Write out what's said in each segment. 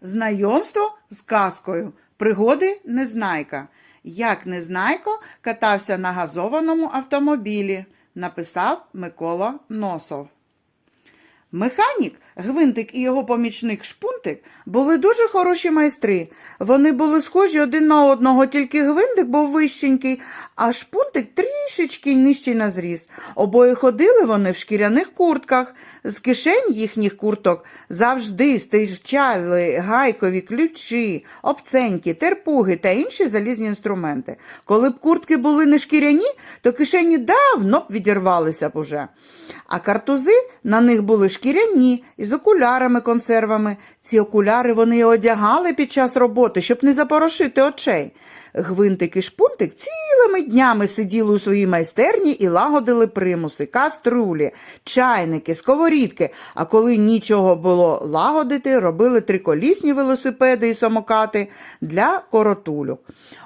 Знайомство з казкою. Пригоди Незнайка. Як Незнайко катався на газованому автомобілі, написав Микола Носов. Механік, гвинтик і його помічник Шпунтик були дуже хороші майстри. Вони були схожі один на одного, тільки гвинтик був вищенький, а шпунтик трішечки нижчий на зріст. Обоє ходили вони в шкіряних куртках. З кишень їхніх курток завжди стирчали гайкові ключі, обценьки, терпуги та інші залізні інструменти. Коли б куртки були не шкіряні, то кишені давно б відірвалися б уже. А картузи на них були шкіряні із окулярами консервами. Ці окуляри вони одягали під час роботи, щоб не запорошити очей. Гвинтик і шпунтик цілими днями сиділи у своїй майстерні і лагодили примуси, каструлі, чайники, сковорідки. А коли нічого було лагодити, робили триколісні велосипеди і самокати для коротульок.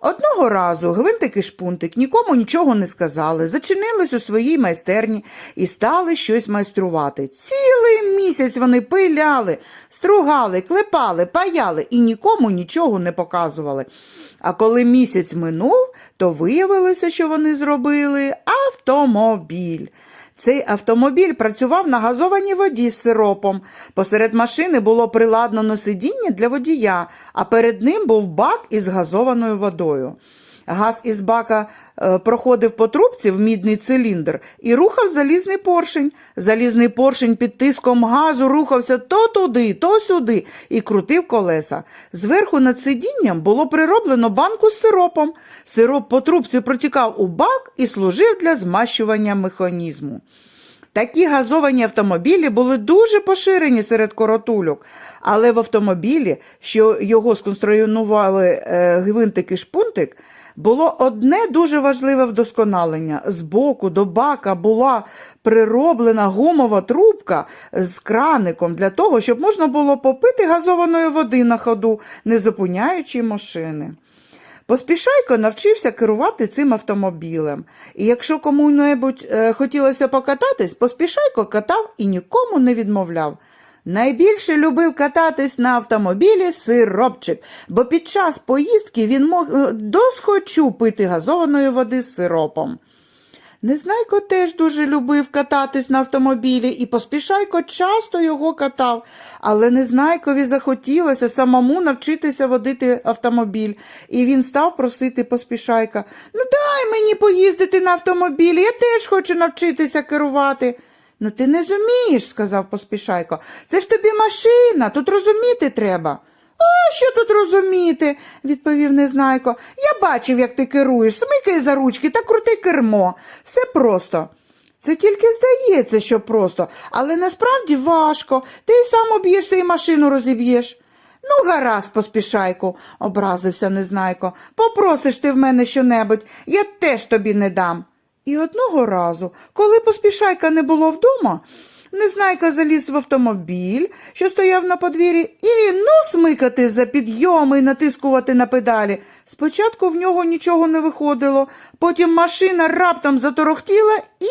Одного разу гвинтик і шпунтик нікому нічого не сказали, зачинились у своїй майстерні і стали щось майструвати. Цілий місяць вони пиляли, стругали, клепали, паяли і нікому нічого не показували. А коли місяць минув, то виявилося, що вони зробили автомобіль. Цей автомобіль працював на газованій воді з сиропом. Посеред машини було приладнано сидіння для водія, а перед ним був бак із газованою водою. Газ із бака е, проходив по трубці в мідний циліндр і рухав залізний поршень. Залізний поршень під тиском газу рухався то туди, то сюди і крутив колеса. Зверху над сидінням було прироблено банку з сиропом. Сироп по трубці протікав у бак і служив для змащування механізму. Такі газовані автомобілі були дуже поширені серед коротульок, але в автомобілі, що його сконструювали е, гвинтик і шпунтик, було одне дуже важливе вдосконалення. Збоку до бака була прироблена гумова трубка з краником для того, щоб можна було попити газованої води на ходу, не зупиняючи машини. Поспішайко навчився керувати цим автомобілем. І якщо кому-небудь е, хотілося покататись, поспішайко катав і нікому не відмовляв. Найбільше любив кататись на автомобілі сиропчик, бо під час поїздки він мог е, досхочу пити газованої води з сиропом. Незнайко теж дуже любив кататись на автомобілі, і поспішайко часто його катав, але Незнайкові захотілося самому навчитися водити автомобіль, і він став просити поспішайка Ну, дай мені поїздити на автомобілі, я теж хочу навчитися керувати. Ну, ти не зумієш, сказав поспішайко. Це ж тобі машина, тут розуміти треба. А що тут розуміти? відповів Незнайко. Я бачив, як ти керуєш. Смикай за ручки та крути кермо. Все просто. Це тільки здається, що просто, але насправді важко. Ти й сам об'єшся і машину розіб'єш. Ну, гаразд, поспішайку, образився Незнайко. Попросиш ти в мене щонебудь, я теж тобі не дам. І одного разу, коли поспішайка не було вдома, Незнайка заліз в автомобіль, що стояв на подвір'ї, і ну смикати за підйоми і натискувати на педалі. Спочатку в нього нічого не виходило, потім машина раптом заторохтіла і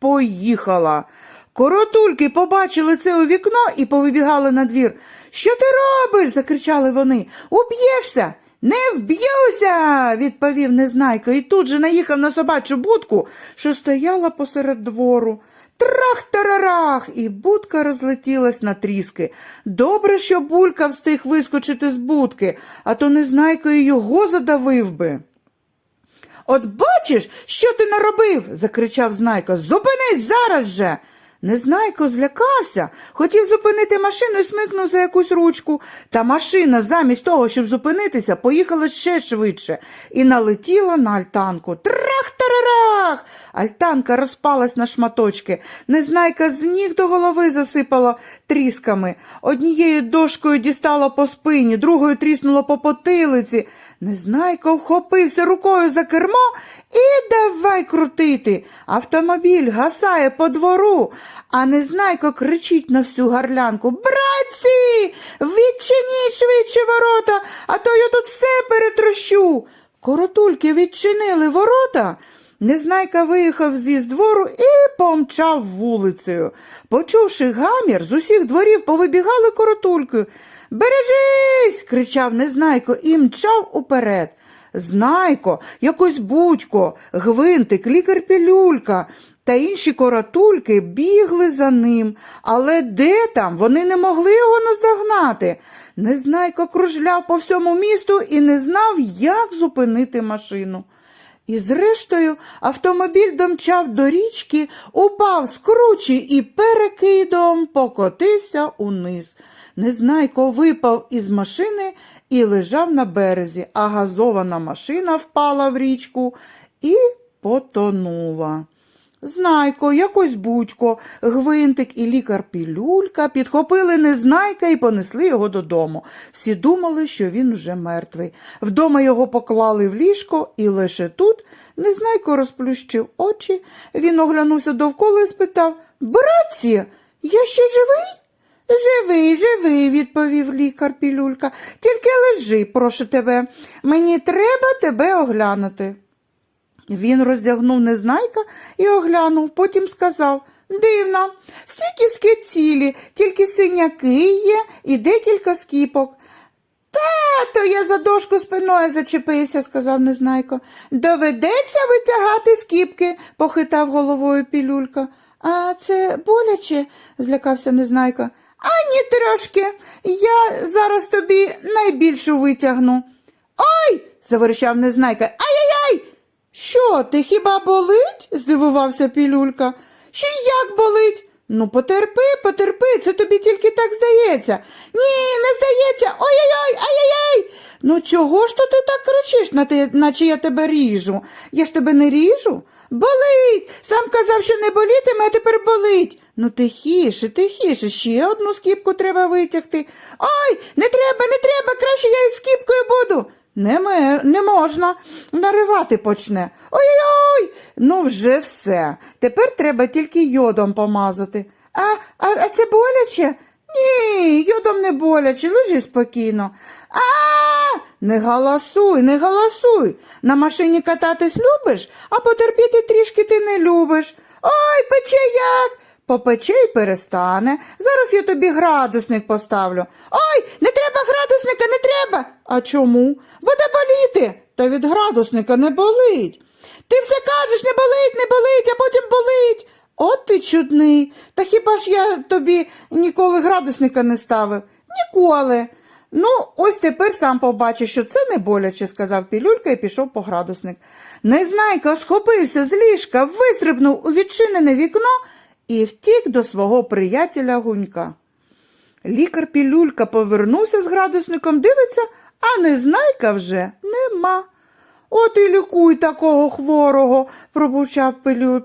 поїхала. Коротульки побачили це у вікно і повибігали на двір. Що ти робиш? закричали вони. Уб'єшся? Не вб'юся, відповів Незнайко, і тут же наїхав на собачу будку, що стояла посеред двору. Трах-тарарах, і будка розлетілась на тріски. Добре, що булька встиг вискочити з будки, а то Незнайко його задавив би. От бачиш, що ти наробив? закричав Знайко. Зупинись зараз же. Незнайко злякався, хотів зупинити машину і смикнув за якусь ручку. Та машина, замість того, щоб зупинитися, поїхала ще швидше і налетіла на альтанку. Трах-тарарах! Альтанка розпалась на шматочки. Незнайка з ніг до голови засипала трісками. Однією дошкою дістала по спині, другою тріснула по потилиці. Незнайко вхопився рукою за кермо і давай крутити. Автомобіль гасає по двору, а Незнайко кричить на всю гарлянку. Братці, відчиніть швидше ворота, а то я тут все перетрощу. Коротульки відчинили ворота. Незнайка виїхав зі двору і помчав вулицею. Почувши гамір, з усіх дворів повибігали коротулькою. Бережись. кричав Незнайко і мчав уперед. Знайко, якось будько, гвинтик, лікар пілюлька та інші коротульки бігли за ним, але де там вони не могли його наздогнати. Незнайко кружляв по всьому місту і не знав, як зупинити машину. І зрештою автомобіль домчав до річки, упав з кручі і перекидом покотився униз. Незнайко випав із машини і лежав на березі, а газована машина впала в річку і потонула. Знайко, якось будько, гвинтик і лікар Пілюлька підхопили незнайка і понесли його додому. Всі думали, що він вже мертвий. Вдома його поклали в ліжко, і лише тут незнайко розплющив очі. Він оглянувся довкола і спитав Братці, я ще живий? Живий, живий, відповів лікар Пілюлька. Тільки лежи, прошу тебе. Мені треба тебе оглянути. Він роздягнув незнайка і оглянув, потім сказав Дивно, всі кістки цілі, тільки синяки є і декілька скіпок. Тато, я за дошку спиною зачепився, сказав незнайко. Доведеться витягати скіпки, похитав головою пілюлька. А це боляче? злякався незнайко. Ані трошки. Я зараз тобі найбільшу витягну. Ой. заверещав незнайка. Ай-яй-яй! Що, ти хіба болить? здивувався пілюлька. Ще як болить? Ну, потерпи, потерпи, це тобі тільки так здається. Ні, не здається. Ой-ой-ой, ай-яй-яй. Ну чого ж то ти так кричиш, наче я тебе ріжу? Я ж тебе не ріжу? Болить. Сам казав, що не болітиме, а тепер болить. Ну тихіше, тихіше, ще одну скіпку треба витягти. Ой, не треба, не треба, краще я із скіпкою буду. Не, ме- не можна, наривати почне. Ой-ой-ой, ну вже все. Тепер треба тільки йодом помазати. А, а, а це боляче? Ні, йодом не боляче, лежи спокійно. А, не галасуй, не галасуй. На машині кататись любиш, а потерпіти трішки ти не любиш. Ой, пече як. Попече й перестане. Зараз я тобі градусник поставлю. Ой, не треба градусника, не треба. А чому? Буде боліти. Та від градусника не болить. Ти все кажеш, не болить, не болить, а потім болить. От ти чудний. Та хіба ж я тобі ніколи градусника не ставив? Ніколи. Ну, ось тепер сам побачиш, що це не боляче, сказав пілюлька і пішов по градусник. Незнайка схопився з ліжка, вистрибнув у відчинене вікно і втік до свого приятеля гунька. Лікар пілюлька повернувся з градусником, дивиться, а незнайка вже нема. От і лікуй такого хворого, пробурчав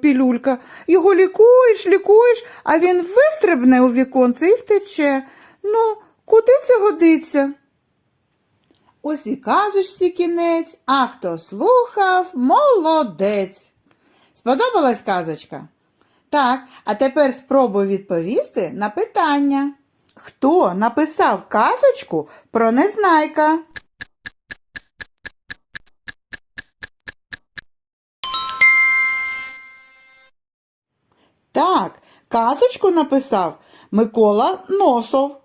пілюлька. Його лікуєш, лікуєш, а він вистрибне у віконце і втече. Ну, куди це годиться? Ось і казочці кінець, а хто слухав, молодець. Сподобалась казочка? Так, а тепер спробуй відповісти на питання. Хто написав казочку про незнайка? Так, казочку написав Микола Носов.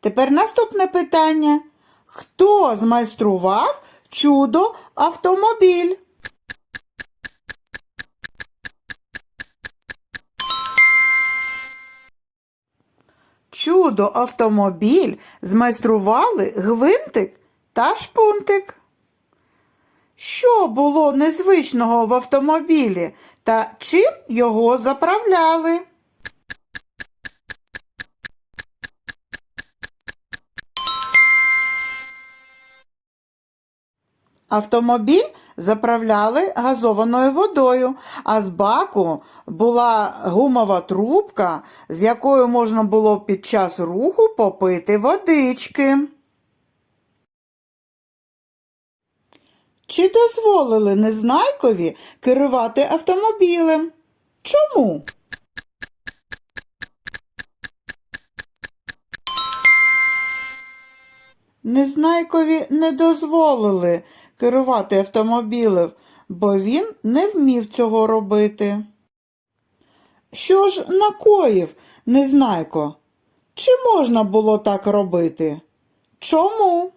Тепер наступне питання. Хто змайстрував чудо автомобіль? Чудо автомобіль змайстрували гвинтик та шпунтик. Що було незвичного в автомобілі та чим його заправляли? Автомобіль заправляли газованою водою, а з баку була гумова трубка, з якою можна було під час руху попити водички. Чи дозволили Незнайкові керувати автомобілем? Чому? Незнайкові не дозволили керувати автомобілем, бо він не вмів цього робити. Що ж накоїв, незнайко? Чи можна було так робити? Чому?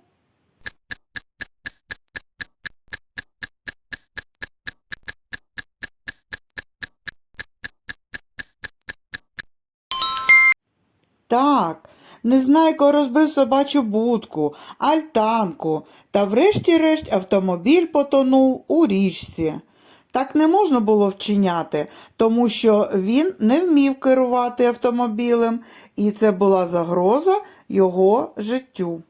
Так, Незнайко розбив собачу будку, альтанку та врешті-решт автомобіль потонув у річці. Так не можна було вчиняти, тому що він не вмів керувати автомобілем, і це була загроза його життю.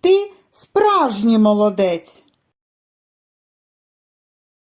Ти справжній молодець.